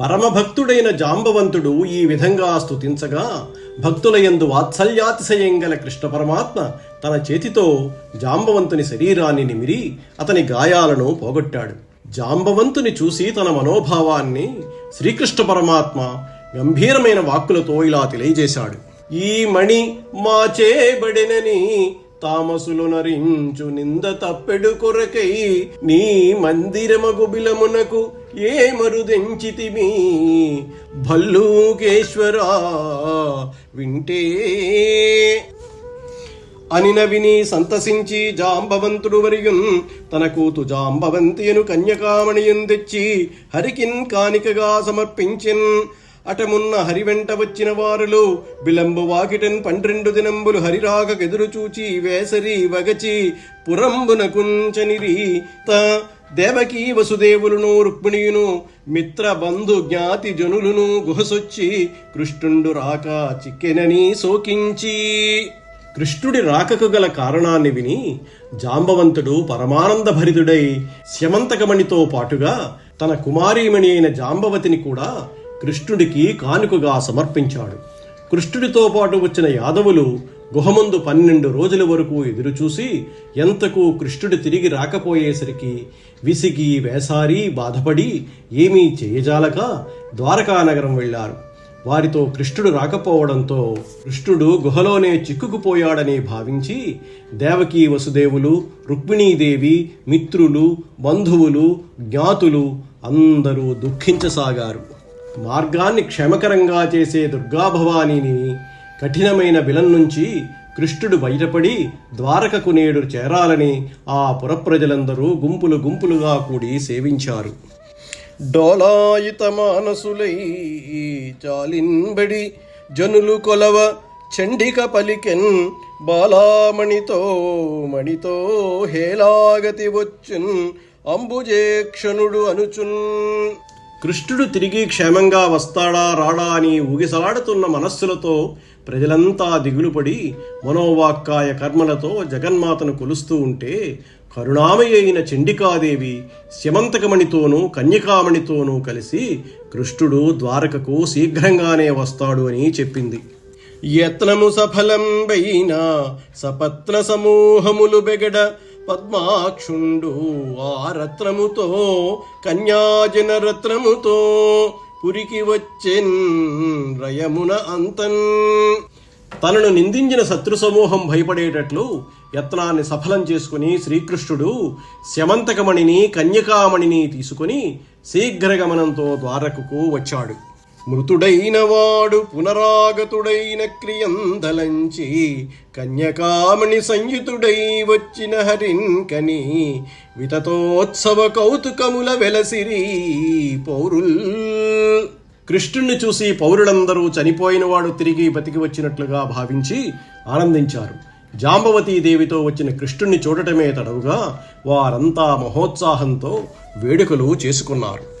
పరమభక్తుడైన జాంబవంతుడు ఈ విధంగా స్థుతించగా భక్తులయందు వాత్సల్యాతిశయం గల కృష్ణ పరమాత్మ తన చేతితో జాంబవంతుని శరీరాన్ని నిమిరి అతని గాయాలను పోగొట్టాడు. జాంబవంతుని చూసి తన మనోభావాన్ని శ్రీకృష్ణ పరమాత్మ గంభీరమైన వాక్కులతో ఇలా తెలియజేశాడు. ఈ మణి మా చేబడినని తామసులు నరించు నింద తప్పెడు కొరకై నీ మందిరమగు బిలమునకు ఏ మరుదెంచితిమి? భల్లూకేశ్వరా వింటే. అనిన విని సంతసించి జాంబవంతుడు వరియున్ తన కూతు జాంబవంతియను కన్యకామణియున్ తెచ్చి హరికిన్ కానికగా సమర్పించిన్. అటమున్న హరి వెంట వచ్చిన వారులు బిలంబు వాకిటన్ పండ్రెండు దినంబులు హరిరాగ చూచి వేసరి వగచి పురంబున కుంచనిరి త దేవకీ వసుదేవులను రుక్మిణియును మిత్ర బంధు జ్ఞాతి జనులను గుహసొచ్చి కృష్ణుండు రాక చిక్కెనని శోకించి. కృష్ణుడి రాకకు గల కారణాన్ని విని జాంబవంతుడు పరమానంద భరితుడై శమంతకమణితో పాటుగా తన కుమారీమణి అయిన జాంబవతిని కూడా కృష్ణుడికి కానుకగా సమర్పించాడు. కృష్ణుడితో పాటు వచ్చిన యాదవులు గుహముందు పన్నెండు రోజుల వరకు ఎదురుచూసి ఎంతకు కృష్ణుడు తిరిగి రాకపోయేసరికి విసిగి వేసారి బాధపడి ఏమీ చేయజాలక ద్వారకానగరం వెళ్ళారు. వారితో కృష్ణుడు రాకపోవడంతో కృష్ణుడు గుహలోనే చిక్కుకుపోయాడని భావించి దేవకీ వసుదేవులు రుక్మిణీదేవి మిత్రులు బంధువులు జ్ఞాతులు అందరూ దుఃఖించసాగారు. మార్గాన్ని క్షేమకరంగా చేసే దుర్గాభవానీని కఠినమైన విలన్ నుంచి కృష్ణుడు బయటపడి ద్వారకకు నేడు చేరాలని ఆ పురప్రజలందరూ గుంపులు గుంపులుగా కూడి సేవించారు. డోలాయుత మానసులై చాలిన్బడి జనులు కొలవ చండిక పలికెన్ బాలామణితో మణితో హేలాగతి వచ్చున్ అంబుజేక్షణుడు అనుచున్. కృష్ణుడు తిరిగి క్షేమంగా వస్తాడా రాడా అని ఊగిసలాడుతున్న మనస్సులతో ప్రజలంతా దిగులుపడి మనోవాక్కాయ కర్మలతో జగన్మాతను కొలుస్తూ ఉంటే కరుణామయ అయిన చండికాదేవి శమంతకమణితోనూ కన్యకామణితోనూ కలిసి కృష్ణుడు ద్వారకకు శీఘ్రంగానే వస్తాడు అని చెప్పింది. యత్నము సఫలంబైన సపత్న సమూహములు బెగడ పద్మాక్షుండు ఆ రత్నముతో కన్యాజన రత్నముతో పురికి వచ్చెన్ రయమున అంతన్. తనను నిందించిన శత్రు సమూహం భయపడేటట్లు యత్నాన్ని సఫలం చేసుకుని శ్రీకృష్ణుడు శమంతకమణిని కన్యకామణిని తీసుకుని శీఘ్రగమనంతో ద్వారకకు వచ్చాడు. మృతుడైన వాడు పునరాగతుడైన క్రియందలంచి కన్యకామణి సంయుతుడై వచ్చిన హరిన్కని వితతోత్సవ కౌతుకముల వెలసిరి పౌరుల్. కృష్ణుణ్ణి చూసి పౌరులందరూ చనిపోయిన వాడు తిరిగి బతికి వచ్చినట్లుగా భావించి ఆనందించారు. జాంబవతీ దేవితో వచ్చిన కృష్ణుణ్ణి చూడటమే తడవుగా వారంతా మహోత్సాహంతో వేడుకలు చేసుకున్నారు.